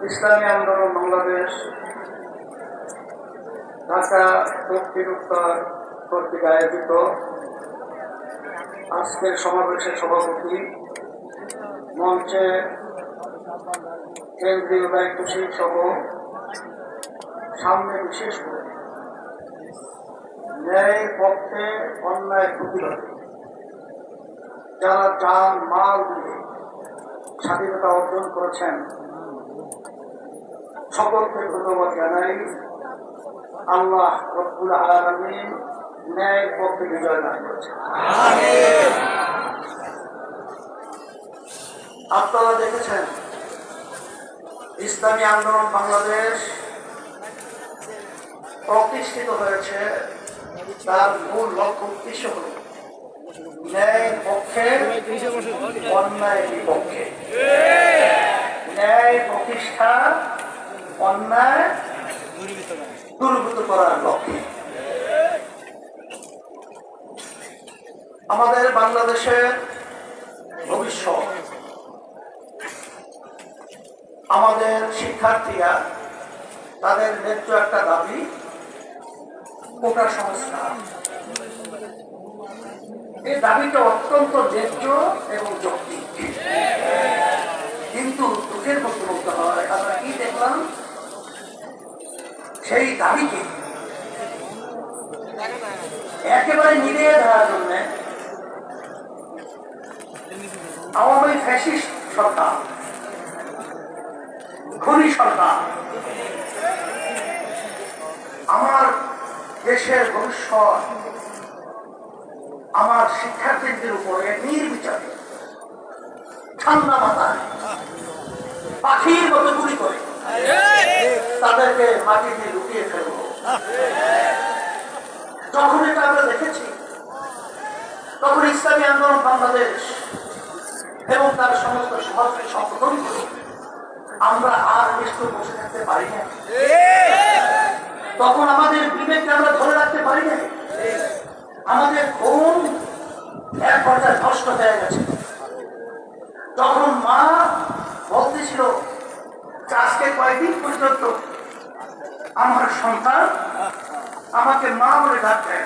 ইসলামী আন্দোলন বাংলাদেশ, ঢাকা দক্ষিণ উত্তর কর্তৃক আয়োজিত। আজকের সমাবেশের সভাপতি মঞ্চে কেন্দ্রীয় দায়িত্বশীল সহ সামনে বিশেষ করে ন্যায়ের পক্ষে অন্যায় প্রতিরোধে যারা যান মাল দিয়ে স্বাধীনতা অর্জন করেছেন সকলকে ধন্যবাদ জানাই। আল্লাহ রব্বুল আলমিন ন্যায়ের পক্ষে বিজয় লাভ করেছেন। আপনারা দেখেছেন, ইসলামী আন্দোলন বাংলাদেশ প্রতিষ্ঠিত হয়েছে। তার মূল লক্ষ্য উদ্দেশ্য হল ন্যায়ের পক্ষে অন্যায় বিপক্ষে। ন্যায় প্রতিষ্ঠা আমাদের বাংলাদেশের ভবিষ্যৎ, আমাদের শিক্ষার্থীরা তাদের ন্যায্য একটা দাবি, কোটা সংস্কার। এই দাবিটা অত্যন্ত ন্যায্য এবং যৌক্তিক। কিন্তু দুঃখের মধ্যে বলতে হয়, আমরা কি দেখলাম? সেই দাবিকে একেবারে মিলিয়ে ধরার জন্য আওয়ামী ফ্যাসিস্ট সরকার, খনি সরকার, আমার দেশের ভবিষ্যৎ, আমার শিক্ষার্থীদের উপরে নির্বিচারে ঠান্ডা মাথায় পাখির মতো গুলি করে। তাদেরকে মাটি দিয়ে লুকিয়ে ফেলব। যখন এটা আমরা দেখেছি। তখন ইসলামী আন্দোলন বাংলাদেশ এবং তার সমস্ত সমাজকে সংগঠন আমরা আর নিষ্ঠ বসে থাকতে পারি না তখন আমাদের বিবেককে আমরা ধরে রাখতে পারি না আমাদের ঘুম এক পর্যায়ে নষ্ট হয়ে গেছে। তখন মা বলতেছিল, আজকে কয়েকদিন পর্যন্ত আমার সন্তান আমাকে মা বলে ডাক দেয়।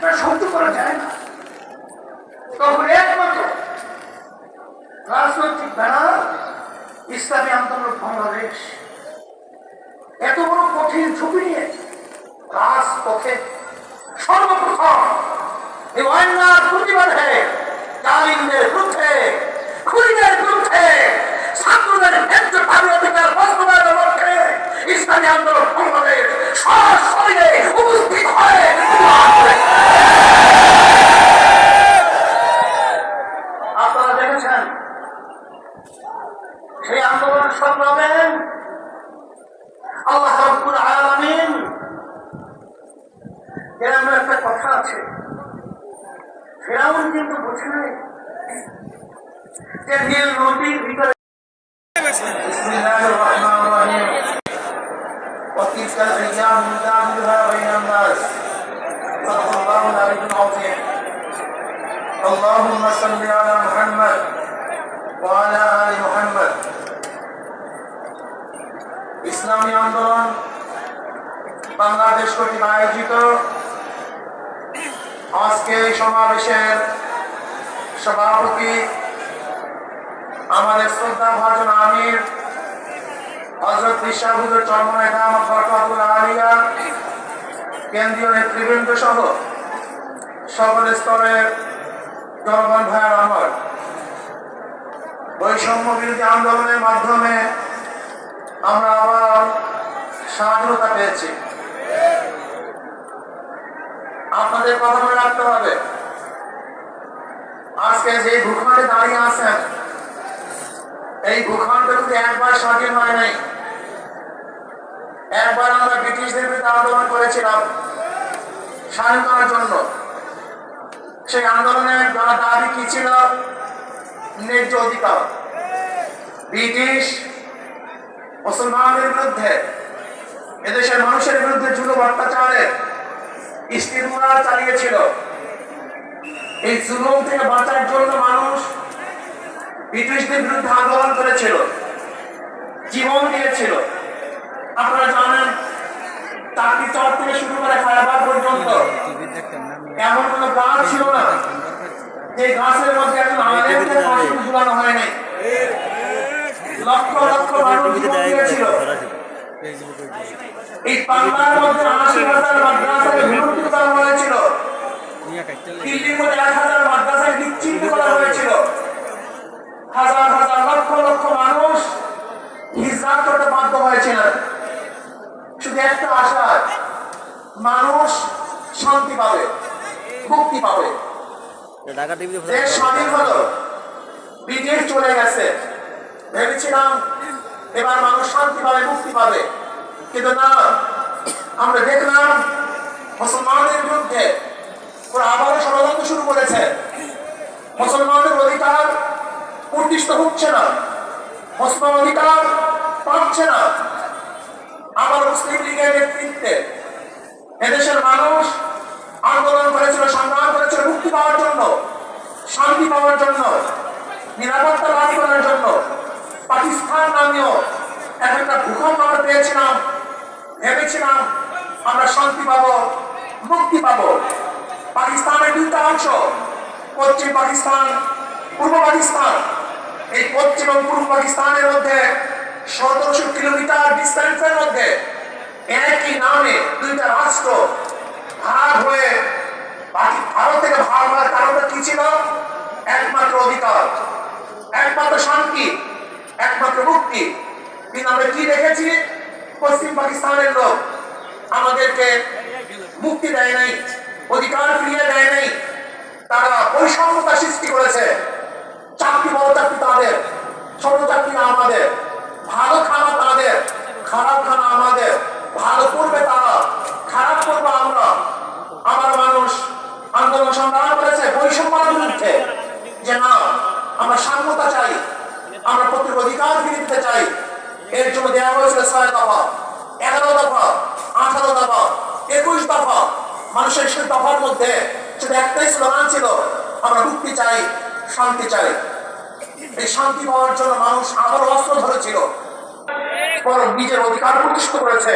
না সহ্য করা যায় না। তখন একমাত্র রাজনৈতিক ব্যানার ইসলামী আন্দোলন বাংলাদেশ। এত বড় কঠিন ঝুঁকি নিয়ে রাজপথে সর্বপ্রথম এই অন্যার প্রতিবাদে জালিমদের বিরুদ্ধে, খুনিদের বিরুদ্ধে, ছাত্রদের ন্যায্য দাবি অধিকার বাস্তবায়নের লক্ষ্যে ইসলামী আন্দোলন বাংলাদেশ সরাসরি উপস্থিত হয়ে প্রতিবাদ করেছে। আপনারা দেখেছেন সেই আন্দোলন সংগ্রামে আল্লাহ রব্বুল আলামিন এরকম একটা কথা আছে ফেরাউন কিন্তু বোঝে নাই যে নীল নদীর ভিতরে বিসমিল্লাহির রহমানির রহিম وتلك الأيام نداولها بين الناس صدق الله العلي العظيم اللهم صل على محمد وعلى آل محمد ইসলামী আন্দোলন বাংলাদেশ কর্তৃক আয়োজিত আজকে এই সমাবেশের সভাপতি আমাদের শ্রদ্ধা ভাজন আমির হজরত বিশ্বাবুজুর চরমনে আহমদ বরকাতুল আলিয়া, কেন্দ্রীয় নেতৃবৃন্দ সহ সকল স্তরের জনগণ ভাইয়ের আমার বৈষম্য বিরোধী আন্দোলনের মাধ্যমে আমরা আবার স্বাধীনতা পেয়েছি। আপনাদের কথা মনে রাখতে হবে, আজকে যে ভূখণ্ডে দাঁড়িয়ে আছেন, এই ভূখণ্ড কিন্তু একবার স্বাধীন হয় নাই। একবার আমরা ব্রিটিশদের বিরুদ্ধে আন্দোলন করেছিলাম স্বাধীন করার জন্য। সেই আন্দোলনের দাবি কি ছিল? ন্যায্য অধিকার। ব্রিটিশ মুসলমানদের বিরুদ্ধে, এদেশের মানুষের বিরুদ্ধে জুলুম অত্যাচারের স্টিমুলার চালিয়েছিল। এই জুলুম থেকে বাঁচার জন্য মানুষ ব্রিটিশদের বিরুদ্ধে আন্দোলন করেছিল। জীবন দিয়েছিল। আপনারা জানেন চাকরি চর থেকে শুরু করে খায়াবাদ পর্যন্ত এমন কোনো গাছ ছিল না। যে গাছের মধ্যে এখন আলেমদের মাসুল ঝুলানো হয় লক্ষ লক্ষ মানুষ দিয়েছিল। এই বাংলার মধ্যে আশি হাজার মাদ্রাসাকে বিলুপ্ত করা হয়েছিল দিল্লির মধ্যে এক হাজার মাদ্রাসায় বিচ্ছিন্ন করা হয়েছিল। হাজার হাজার লক্ষ লক্ষ মানুষ হিজরাত করতে বাধ্য হয়েছিলেন শুধু একটা আশা মানুষ শান্তি পাবে? মুক্তি পাবে? ঢাকা টিভিতে দেশ স্বাধীন হলো। ব্রিটিশ চলে গেছে। ভেবেছিলাম এবার মানুষ শান্তি পাবে মুক্তি পাবে। কিন্তু না আমরা দেখলাম মুসলমানদের বিরুদ্ধে ওরা আবারও ষড়যন্ত্র শুরু করেছে। মুসলমানদের অধিকার উদ্দিষ্ট হচ্ছে না। মুসলমান অধিকার পাচ্ছে না। আমার মুসলিম লীগের নেতৃত্বে এদেশের মানুষ আন্দোলন করেছিল সংগ্রাম করেছিল মুক্তি পাওয়ার জন্য। শান্তি পাওয়ার জন্য। নিরাপত্তা লাভ করার জন্য। পাকিস্তান নামীয় এক একটা ভূখণ্ড আমরা পেয়েছিলাম, ভেবেছিলাম, আমরা শান্তি পাবো, মুক্তি পাবো। পাকিস্তানের দুইটা অংশ, পশ্চিম পাকিস্তান, পূর্ব পাকিস্তান। এই পশ্চিম এবং পূর্ব পাকিস্তানের মধ্যে সতেরোশো কিলোমিটার ডিস্টেন্সের মধ্যে একই নামে দুইটা রাষ্ট্র হয়ে বাকি ভারত থেকে হওয়ার কারণটা কি ছিল? একমাত্র অধিকার, একমাত্র শান্তি, একমাত্র মুক্তি। কিন্তু আমরা কি দেখেছি? পশ্চিম পাকিস্তানের লোক আমাদেরকে মুক্তি দেয় নাই, অধিকার ফিরিয়ে দেয় নাই। তারা বৈষম্যতা সৃষ্টি করেছে। চাকরি বড় চাকরি তাদের, ছোট চাকরি আমাদের। ভালো খানা তাদের, খারাপ খানা আমাদের। ভালো করবে তারা খারাপ করব আমরা আমার মানুষ আন্দোলন সংগ্রাম করেছে বৈষম্যের বিরুদ্ধে যে না আমরা সাম্যতা চাই আমরা প্রত্যেক অধিকার ফিরে দিতে চাই এর জন্য দেওয়া হয়েছিল ছয় দফা এগারো দফা আঠারো দফা একুশ দফা মানুষের সেই দফার মধ্যে শুধু একটাই স্লোগান ছিল আমরা মুক্তি চাই, শান্তি চাই। এই শান্তি পাওয়ার জন্য মানুষ আবার অস্ত্র ধরেছিল। নিজের অধিকার প্রতিষ্ঠিত করেছে।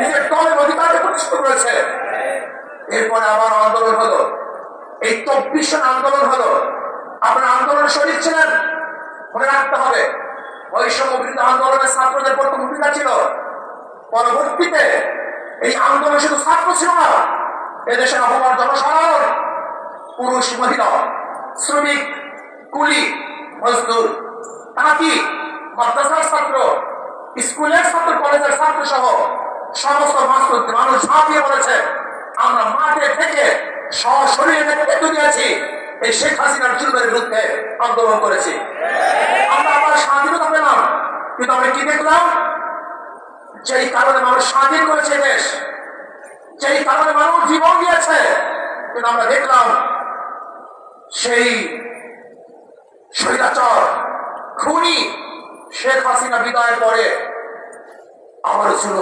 নিজের দলের অধিকারকে প্রতিষ্ঠিত করেছে। এরপরে আবার আন্দোলন হলো। এই চব্বিশ আন্দোলন হলো। আপনার শরীর ছিলেন। মনে রাখতে হবে, বৈষম্য বিরোধী আন্দোলনের ছাত্রদের প্রথম ভূমিকা ছিল। পরবর্তীতে এই আন্দোলন শুধু ছাত্র ছিল না, এদেশের অপমান জনসাধারণ পুরুষ মহিলা শ্রমিক, কুলি, মজদুর, তাঁতি, মাদ্রাসার ছাত্র, স্কুলের ছাত্র, কলেজের ছাত্র সহ সমস্ত মানুষ মানুষ ঝাঁপিয়ে পড়েছে আমরা মাঠে থেকে সশরীরে নেতৃত্ব দিয়েছি। এই শেখ হাসিনার জুলুমের বিরুদ্ধে আন্দোলন করেছি। আমরা আবার স্বাধীনতা পেলাম, কিন্তু আমরা কি দেখলাম? যেই কারণে মানুষ স্বাধীন করেছে দেশ, যেই কারণে মানুষ জীবন দিয়েছে, কিন্তু আমরা দেখলাম সেই স্বৈরাচর খুনি শেখ হাসিনা বিদায়ের পরে আমার ছিল।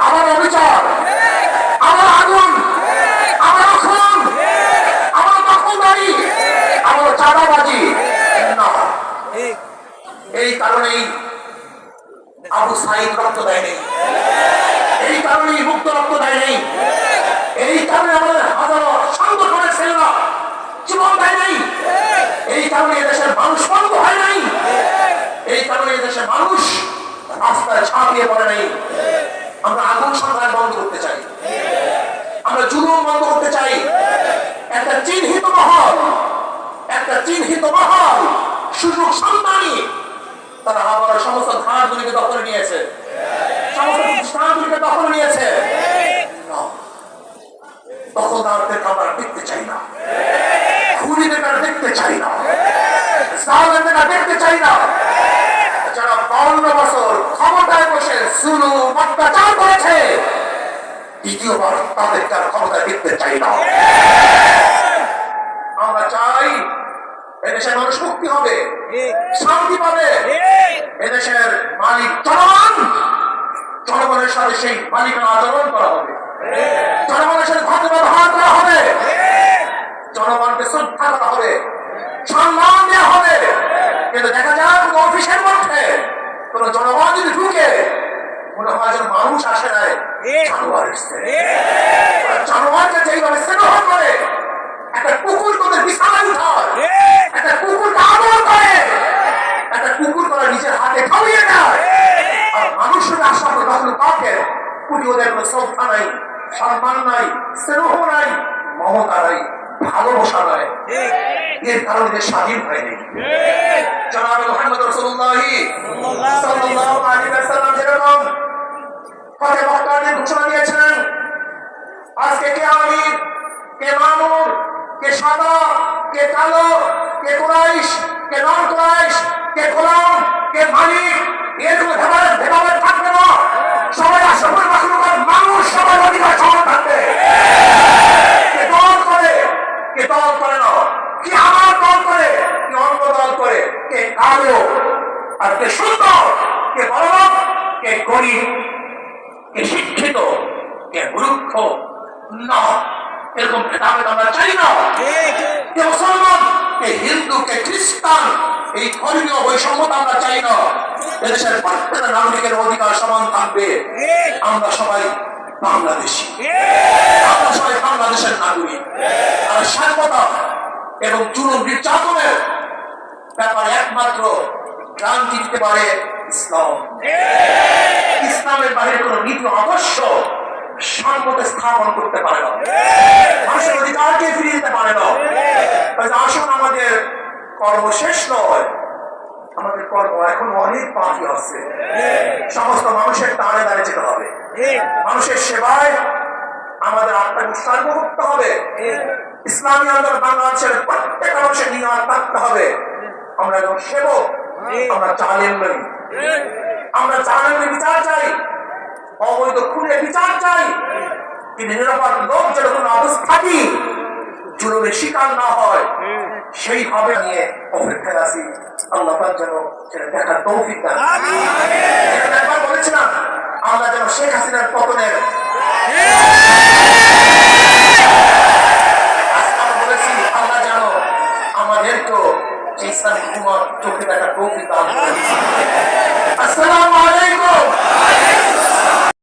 আমার অবিচার আমার আগুন আমার খুন আমার দখলদারি আমার চাঁদাবাজি না এই কারণেই আবু সাইদ রক্ত দেয়নি এই কারণেই মুক্ত রক্ত দেয়নি এই কারণে আমাদের হাজারো সংগঠনের ছেলেরা জীবন দেয় নাই এই কারণে দেশের মানুষ বন্ধ হয় নাই এই কারণে দেশের মানুষ ছাপিয়ে পড়ে নাই। আমরা আগুন সংগ্রাম বন্ধ করতে চাই। আমরা জুলুম বন্ধ করতে চাই। একটা চিহ্নিত মহল একটা চিহ্নিত মহল সুযোগ সন্তানী তারা আবার সমস্ত ধারগুলিকে দখলে নিয়েছে। সমস্ত নিয়েছে। না, দখলদারদেরকে আমরা দেখতে চাই না খুনিদের আর দেখতে চাই না জালেমদের আর দেখতে চাই না যারা বাউন্ন বছর ক্ষমতায় বসে অত্যাচার করেছে। দ্বিতীয়বার তাদেরকে আর ক্ষমতায় দেখতে চাই না। আমরা চাই এদেশের মানুষ মুক্তি হবে, শান্তি পাবে। এদেশের মালিক জনগণ, জনগণের সাথে সেই মালিকের আচরণ করা হবে। জনগণের সাথে ভাগ্য ব্যবহার করা হবে। জনগণকে শ্রদ্ধা করা হবে, সম্মান দেওয়া হবে। কিন্তু দেখা যায় অফিসের মধ্যে কোনো জনগণ যদি ঢুকে মনে হয় যেন মানুষ আসে নাই জানোয়ার এসছে। জানোয়ারকে যেইভাবে স্নেহ করে একটা কুকুর তোদের বিছানায় উঠায়। একটা কুকুর আদর করে। একটা কুকুর তোরা নিজের হাতে খাওয়িয়ে দেয়। আর মানুষের আশা করে তখন কাকে কুটি ওদের কোনো শ্রদ্ধা নাই সম্মান নাই স্নেহ নাই মমতা নাই ভালোবাসা নাই। এর কারণে এদের স্বাধীন হয়নি জনাব মোহাম্মদ রসুল্লাহি সাল্লাল্লাহু আলাইহি ওয়াসাল্লাম যেরকম পথে বক্তাদের ঘোষণা দিয়েছেন আজকে কে আমির কে মামুর কে সাদা, কে কালো, কে কুরাইশ, কে নন কুরাইশ, কে গোলাম, কে মালিক এরকম ভেবাবের ভেবাবের থাকবে না। সবাই আসলে মাখলুকাত মানুষ সবার অধিকার সমান থাকবে। কে দল করে, কে দল করে না। আমার দল করে, কে অন্য দল করে, কে কালো আর কে সুন্দর, কে বড় কে গরিব। কে শিক্ষিত কে মূর্খ না এরকম ভেদাভেদ আমরা চাই না। কে মুসলমান কে হিন্দু কে খ্রিস্টান এই ধর্মীয় বৈষম্যতা আমরা চাই না। এদেশের প্রত্যেকটা নাগরিকের অধিকার সমান থাকবে। আমরা সবাই বাংলাদেশি। আমরা সবাই বাংলাদেশের নাগরিক। আর স্বাধীনতা এবং জুলুম নির্যাতনের ব্যাপারে একমাত্র ক্রান্তি দিতে পারে ইসলাম। ইসলামের বাইরে কোন নীতি সম্মতে স্থাপন করতে পারে না। মানুষের অধিকারকে ফিরিয়ে দিতে পারে না। তাই আসুন আমাদের কর্ম শেষ নয়। আমাদের কর্ম এখন অনেক বাকি আছে। সমস্ত মানুষের দাঁড়িয়ে যেতে হবে। মানুষের সেবায় আমাদের আত্মাকে উৎসর্গ করতে হবে। ইসলামী আন্দোলন বাংলাদেশের প্রত্যেক মানুষের নিয়ত থাকতে হবে। আমরা যখন সেবক আমরা চালেন নই। আমরা জানেন বিচার চাই। অবৈধ খুনে বিচার চাই। নিরাপদ লোক যেন কোনো অবস্থাটি জুলুমের শিকার না হয় সেইভাবে নিয়ে অপেক্ষায় আছি আল্লাহ যেন সেটা দেখার তৌফিক দান একবার বলেছিলাম আমরা যেন শেখ হাসিনার পতনের ইসলামিক উম্মত চোখে দেখা কৌফিক আসসালামু আলাইকুম।